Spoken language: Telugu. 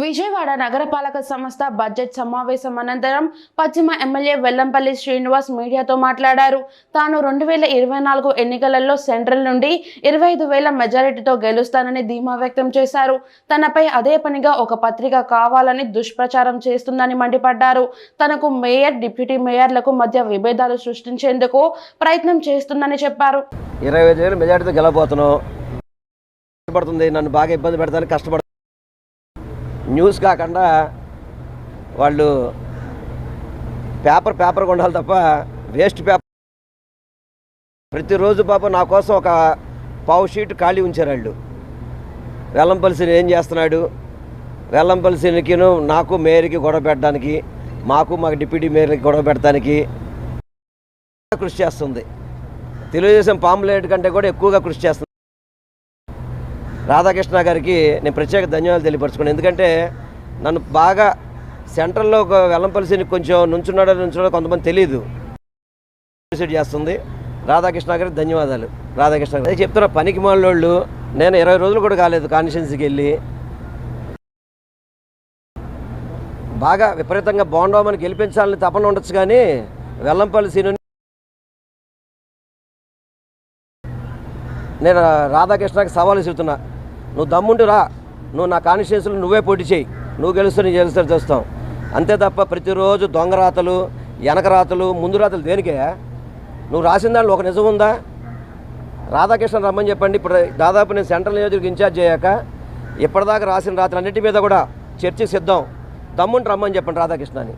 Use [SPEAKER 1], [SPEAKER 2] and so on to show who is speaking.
[SPEAKER 1] విజయవాడ నగరపాలక సంస్థ బడ్జెట్ సమావేశం అనంతరం పశ్చిమ ఎమ్మెల్యే వెల్లంపల్లి శ్రీనివాస్ మీడియాతో మాట్లాడారు. తాను రెండు వేల ఇరవై నాలుగు ఎన్నికలలో సెంట్రల్ నుండి ఇరవై ఐదు వేల మెజారిటీతో గెలుస్తానని ధీమా వ్యక్తం చేశారు. తనపై అదే పనిగా ఒక పత్రిక కావాలని దుష్ప్రచారం చేస్తుందని మండిపడ్డారు. తనకు మేయర్ డిప్యూటీ మేయర్లకు మధ్య విభేదాలు సృష్టించేందుకు ప్రయత్నం చేస్తుందని చెప్పారు.
[SPEAKER 2] ఇరవై ఐదు వేలు నన్ను బాగా ఇబ్బంది పెడతాను కష్టపడు న్యూస్ కాకుండా వాళ్ళు పేపర్ పేపర్ కొండాలి తప్ప వేస్ట్ పేపర్ ప్రతిరోజు పాప నా కోసం ఒక పావు షీట్ ఖాళీ ఉంచారు వాళ్ళు. వెల్లంపల్సిని ఏం చేస్తున్నాడు? వెల్లంపల్సినికిను నాకు మేయర్కి గొడవ పెట్టడానికి మాకు మాకు డిప్యూటీ మేయర్కి గొడవ పెట్టడానికి కృషి చేస్తుంది. తెలుగుదేశం పాంప్లెట్ కంటే కూడా ఎక్కువగా కృషి చేస్తుంది. రాధాకృష్ణ గారికి నేను ప్రత్యేక ధన్యవాదాలు తెలియపరచుకున్నాను. ఎందుకంటే నన్ను బాగా సెంట్రల్లో ఒక వెల్లంపల్సిని కొంచెం నుంచున్నాడో నుంచున్నాడో కొంతమంది తెలియదు చేస్తుంది. రాధాకృష్ణ గారికి ధన్యవాదాలు. రాధాకృష్ణ గారు అదే చెప్తున్న పనికి మాలోళ్ళు నేను ఇరవై రోజులు కూడా కాలేదు కాన్స్టిట్యున్సీకి వెళ్ళి. బాగా విపరీతంగా బాగుండవమని గెలిపించాలని తపన ఉండొచ్చు కానీ వెల్లంపల్లి సీను నేను రాధాకృష్ణకి సవాలు చెబుతున్నా నువ్వు దమ్ముండు రా. నువ్వు నా కాన్స్టిట్యూన్సీలు నువ్వే పోటీ చేయి. నువ్వు గెలుస్తూ నేను గెలుస్తూ చేస్తావు అంతే తప్ప ప్రతిరోజు దొంగ రాతలు వెనక రాతలు ముందు రాతలు దేనికే? నువ్వు రాసిన దాంట్లో ఒక నిజం ఉందా? రాధాకృష్ణ రమ్మని చెప్పండి. ఇప్పుడు దాదాపు నేను సెంట్రల్ నియోజకవర్గ ఇన్ఛార్జ్ అయ్యాక ఇప్పటిదాకా రాసిన రాత్రులు అన్నిటి మీద కూడా చర్చ సిద్ధం. దమ్ముండి రమ్మని చెప్పండి రాధాకృష్ణని.